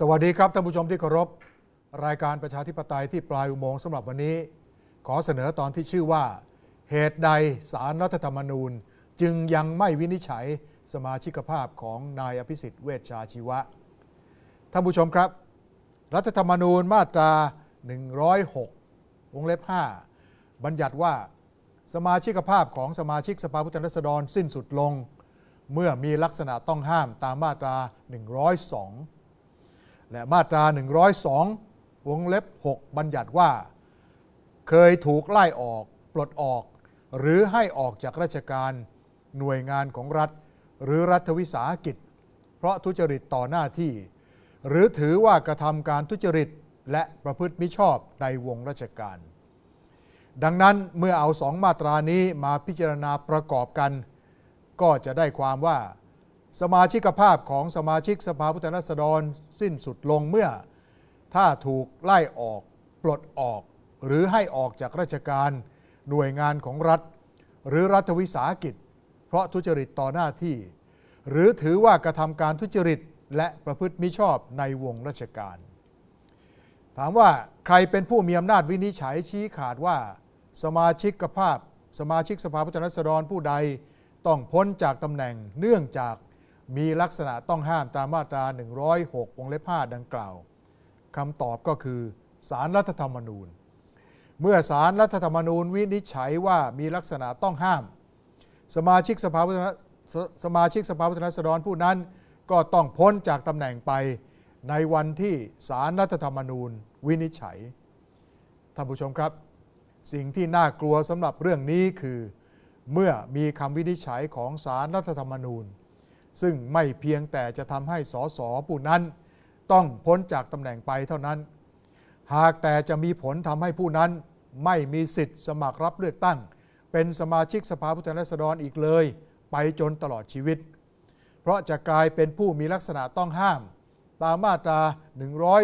สวัสดีครับท่านผู้ชมที่เคารพ รายการประชาธิปไตยที่ปลายอุโมงค์สำหรับวันนี้ ขอเสนอตอนที่ชื่อว่า เหตุใดสารรัฐธรรมนูญ จึงยังไม่วินิจฉัยสมาชิกภาพของนายอภิสิทธิ์เวชชาชีวะ ท่านผู้ชมครับ รัฐธรรมนูญมาตรา 106 วงเล็บ 5 บัญญัติว่า สมาชิกภาพของสมาชิกสภาผู้แทนราษฎรสิ้นสุดลง เมื่อมีลักษณะต้องห้ามตามมาตรา 102 และมาตรา 102 วงเล็บ 6 บัญญัติว่า เคยถูกไล่ออก ปลดออก หรือให้ออกจากราชการหน่วยงานของรัฐ หรือรัฐวิสาหกิจ เพราะทุจริตต่อหน้าที่ หรือถือว่ากระทำการทุจริตและประพฤติมิชอบในวงราชการ ดังนั้นเมื่อเอาสองมาตรานี้มาพิจารณาประกอบกัน ก็จะได้ความว่า สมาชิกภาพของสมาชิกสภาผู้แทนราษฎรสิ้นสุดลงเมื่อ ถ้าถูกไล่ออก ปลดออก หรือให้ออกจากราชการ หน่วยงานของรัฐ หรือรัฐวิสาหกิจ เพราะทุจริตต่อหน้าที่ หรือถือว่ากระทำการทุจริตและประพฤติมิชอบในวงราชการ ถามว่าใครเป็นผู้มีอำนาจวินิจฉัยชี้ขาดว่า สมาชิกภาพ สมาชิกสภาผู้แทนราษฎรผู้ใด ต้องพ้นจากตำแหน่งเนื่องจาก มีลักษณะต้องห้ามตามมาตรา 106 วงเล็บ 5 ดังกล่าวคำตอบก็คือสารรัฐธรรมนูญ เมื่อสารรัฐธรรมนูญวินิจฉัยว่ามีลักษณะต้องห้าม สมาชิกสภาผู้แทนสสมาชิกสภาผู้แทนราษฎรผู้นั้น ก็ต้องพ้นจากตำแหน่งไปในวันที่สารรัฐธรรมนูญวินิจฉัยท่านผู้ชมครับ สิ่งที่น่ากลัวสำหรับเรื่องนี้คือ เมื่อมีคำวินิจฉัยของสารรัฐธรรมนูญ ซึ่งไม่เพียงแต่จะทำให้สสผู้นั้น ต้องพ้นจากตำแหน่งไปเท่านั้น หากแต่จะมีผลทำให้ผู้นั้น ไม่มีสิทธิ์สมัครรับเลือกตั้ง เป็นสมาชิกสภาผู้แทนราษฎรอีกเลย ไปจนตลอดชีวิต เพราะจะกลายเป็นผู้มีลักษณะต้องห้าม ตามมาตรา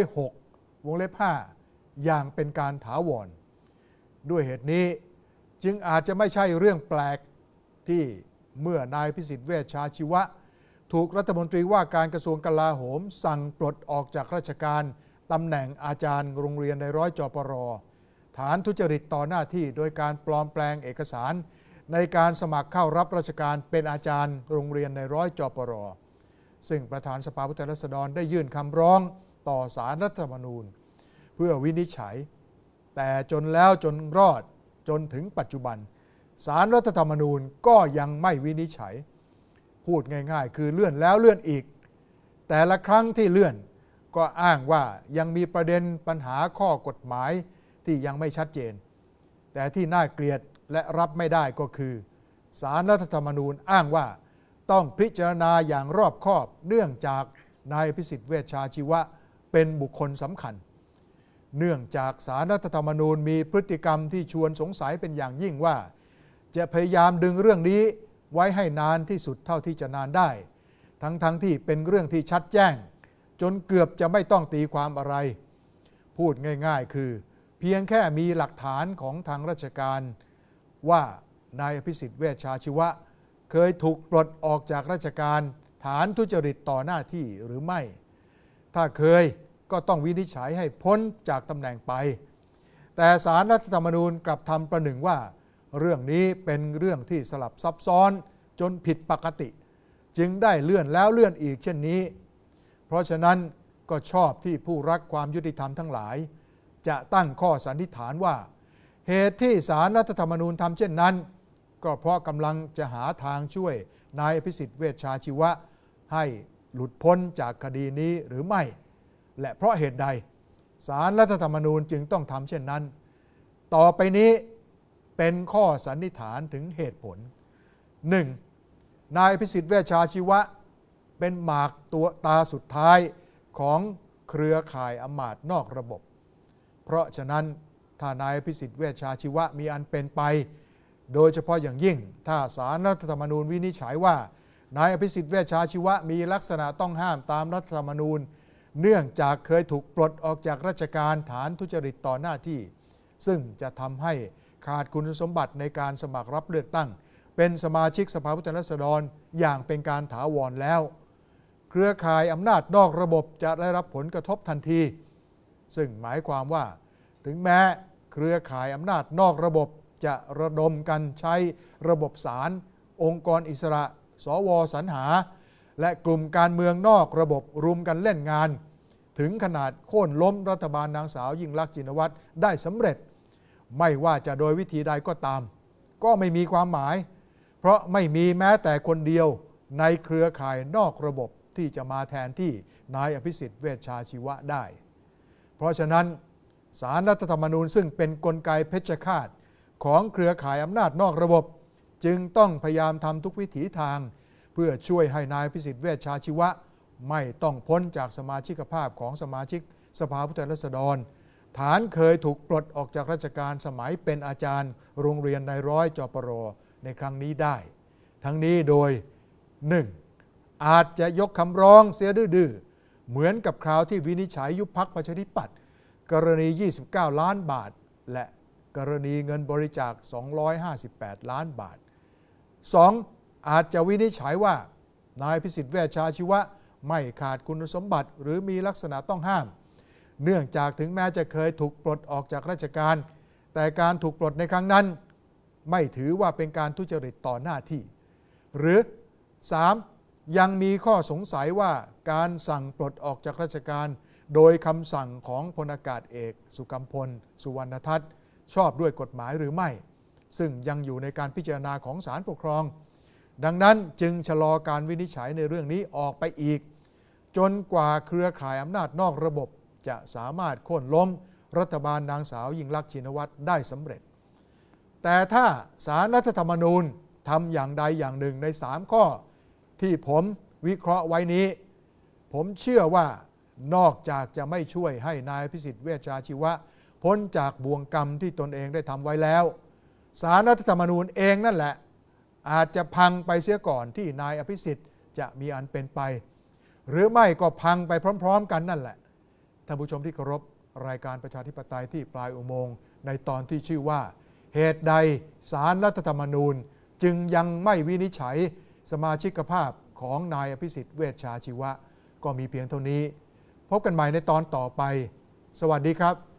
106 วงเล็บ 5 อย่างเป็นการถาวร ด้วยเหตุนี้จึงอาจจะไม่ใช่เรื่องแปลกที่เมื่อนายพิสิทธิ์เวชชาชีวะ ถูกรัฐมนตรีว่าการกระทรวงกลาโหม สั่งปลดออกจากราชการตำแหน่งอาจารย์โรงเรียนในร้อยจปร ฐานทุจริตต่อหน้าที่โดยการปลอมแปลงเอกสาร ในการสมัครเข้ารับราชการเป็นอาจารย์โรงเรียนในร้อยจปร ซึ่งประธานสภาผู้แทนราษฎรได้ยื่นคำร้องต่อสารรัฐธรรมนูญ เพื่อวินิจฉัย แต่จนแล้วจนรอดจนถึงปัจจุบันสารรัฐธรรมนูญก็ยังไม่วินิจฉัย พูดง่าย ๆ คือเลื่อนแล้วเลื่อนอีก แต่ละครั้งที่เลื่อนก็อ้างว่ายังมีประเด็นปัญหาข้อกฎหมายที่ยังไม่ชัดเจน แต่ที่น่าเกลียดและรับไม่ได้ก็คือสารรัฐธรรมนูญอ้างว่าต้องพิจารณาอย่างรอบคอบเนื่องจากนายพิสิทธิ์เวชชาชีวะเป็นบุคคลสำคัญ เนื่องจากสารรัฐธรรมนูญมีพฤติกรรมที่ชวนสงสัยเป็นอย่างยิ่งว่า จะพยายามดึงเรื่องนี้ ไว้ให้นานที่สุดเท่าที่จะนานได้ ทั้งๆทที่เป็นเรื่องที่ชัดแจ้ง จนเกือบจะไม่ต้องตีความอะไร พูดง่ายๆ คือ เพียงแค่มีหลักฐานของทางราชการ ว่านายอภิสิทธิ์เวชชาชีวะ เคยถูกปลดออกจากราชการฐานทุจริตต่อหน้าที่หรือไม่ ถ้าเคยก็ต้องวินิจฉัยให้พ้นจากตำแหน่งไป แต่สารรัฐธรรมนูญกลับทำประหนึ่งว่า เรื่องนี้เป็นเรื่องที่สลับซับซ้อนจนผิดปกติ จึงได้เลื่อนแล้วเลื่อนอีกเช่นนี้ เพราะฉะนั้นก็ชอบที่ผู้รักความยุติธรรมทั้งหลาย จะตั้งข้อสันนิษฐานว่า เหตุที่สารรัฐธรรมนูญทำเช่นนั้น ก็เพราะกำลังจะหาทางช่วยนายอภิสิทธิ์เวชชาชีวะ ให้หลุดพ้นจากคดีนี้หรือไม่ และเพราะเหตุใดสารรัฐธรรมนูญจึงต้องทำเช่นนั้น ต่อไปนี้ เป็นข้อสันนิษฐานถึงเหตุผล 1. นายพิสิทธิ์เวชชาชีวะ เป็นหมากตัวตาสุดท้ายของเครือข่ายอมาตนอกระบบ เพราะฉะนั้นถ้านายพิสิทธิ์เวชชาชีวะมีอันเป็นไป โดยเฉพาะอย่างยิ่ง ถ้าสารรัฐธรรมนูญวินิจฉัยว่า นายอภิสิทธิ์เวชชาชีวะมีลักษณะต้องห้ามตามรัฐธรรมนูญ เนื่องจากเคยถูกปลดออกจากราชการฐานทุจริตต่อหน้าที่ ซึ่งจะทำให้ ขาดคุณสมบัติในการสมัครรับเลือกตั้ง เป็นสมาชิกสภาผู้แทนราษฎรอย่างเป็นการถาวรแล้ว เครือข่ายอำนาจนอกระบบจะได้รับผลกระทบทันที ซึ่งหมายความว่า ถึงแม้เครือข่ายอำนาจนอกระบบจะระดมกันใช้ระบบศาลองค์กรอิสระ สวสรรหา และกลุ่มการเมืองนอกระบบรุมกันเล่นงาน ถึงขนาดโค่นล้มรัฐบาลนางสาวยิ่งลักษณ์จินวัตรได้สำเร็จ ไม่ว่าจะโดยวิธีใดก็ตาม ก็ไม่มีความหมาย เพราะไม่มีแม้แต่คนเดียวในเครือข่ายนอกระบบที่จะมาแทนที่นายอภิสิทธิ์เวชชาชีวะได้ เพราะฉะนั้นสารรัฐธรรมนูญซึ่งเป็นนกลไกเพชฌฆาตของเครือข่ายอำนาจนอกระบบ จึงต้องพยายามทำทุกวิถีทาง เพื่อช่วยให้นายพิสิทธิ์เวชชาชีวะ ไม่ต้องพ้นจากสมาชิกภาพของสมาชิกสภาผู้แทนราษฎร ฐานเคยถูกปลดออกจากราชการสมัยเป็นอาจารย์ โรงเรียนในร้อยจปรในครั้งนี้ได้ ทั้งนี้โดย 1. อาจจะยกคำร้องเสียดื้อเหมือนกับคราวที่วินิจฉัยยุบพักประชาธิปัตย์กรณี 29 ล้านบาท และกรณีเงินบริจาค 258 ล้านบาท 2. อาจจะวินิจฉัยว่า นายพิสิทธิ์เวชชาชีวะ ไม่ขาดคุณสมบัติ หรือมีลักษณะต้องห้าม เนื่องจากถึงแม้จะเคยถูกปลดออกจากราชการ แต่การถูกปลดในครั้งนั้น ไม่ถือว่าเป็นการทุจริตต่อหน้าที่ หรือ 3. ยังมีข้อสงสัยว่าการสั่งปลดออกจากราชการ โดยคำสั่งของพลอากาศเอก สุกัมพล สุวรรณทัศน์ ชอบด้วยกฎหมายหรือไม่ ซึ่งยังอยู่ในการพิจารณาของศาลปกครอง ดังนั้นจึงชะลอการวินิจฉัยในเรื่องนี้ออกไปอีก จนกว่าเครือข่ายอำนาจนอกระบบ จะสามารถโค่นล้มรัฐบาลนางสาวยิ่งลักษณ์ชินวัตรได้สำเร็จ แต่ถ้าสารรัฐธรรมนูญทำอย่างใดอย่างหนึ่งใน 3 ข้อที่ผมวิเคราะห์ไว้นี้ ผมเชื่อว่านอกจากจะไม่ช่วยให้นายพิสิทธิ์เวชชาชีวะ พ้นจากบ่วงกรรมที่ตนเองได้ทำไว้แล้วสารรัฐธรรมนูญเองนั่นแหละ อาจจะพังไปเสียก่อนที่นายอภิสิทธิ์จะมีอันเป็นไป หรือไม่ก็พังไปพร้อม ๆ กันนั่นแหละ ท่านผู้ชมที่เคารพรายการประชาธิปไตยที่ปลายอุโมงค์ในตอนที่ชื่อว่า เหตุใดสารรัฐธรรมนูญจึงยังไม่วินิจฉัยสมาชิกภาพของนายอภิสิทธิ์เวชชาชีวะ ก็มีเพียงเท่านี้ พบกันใหม่ในตอนต่อไป สวัสดีครับ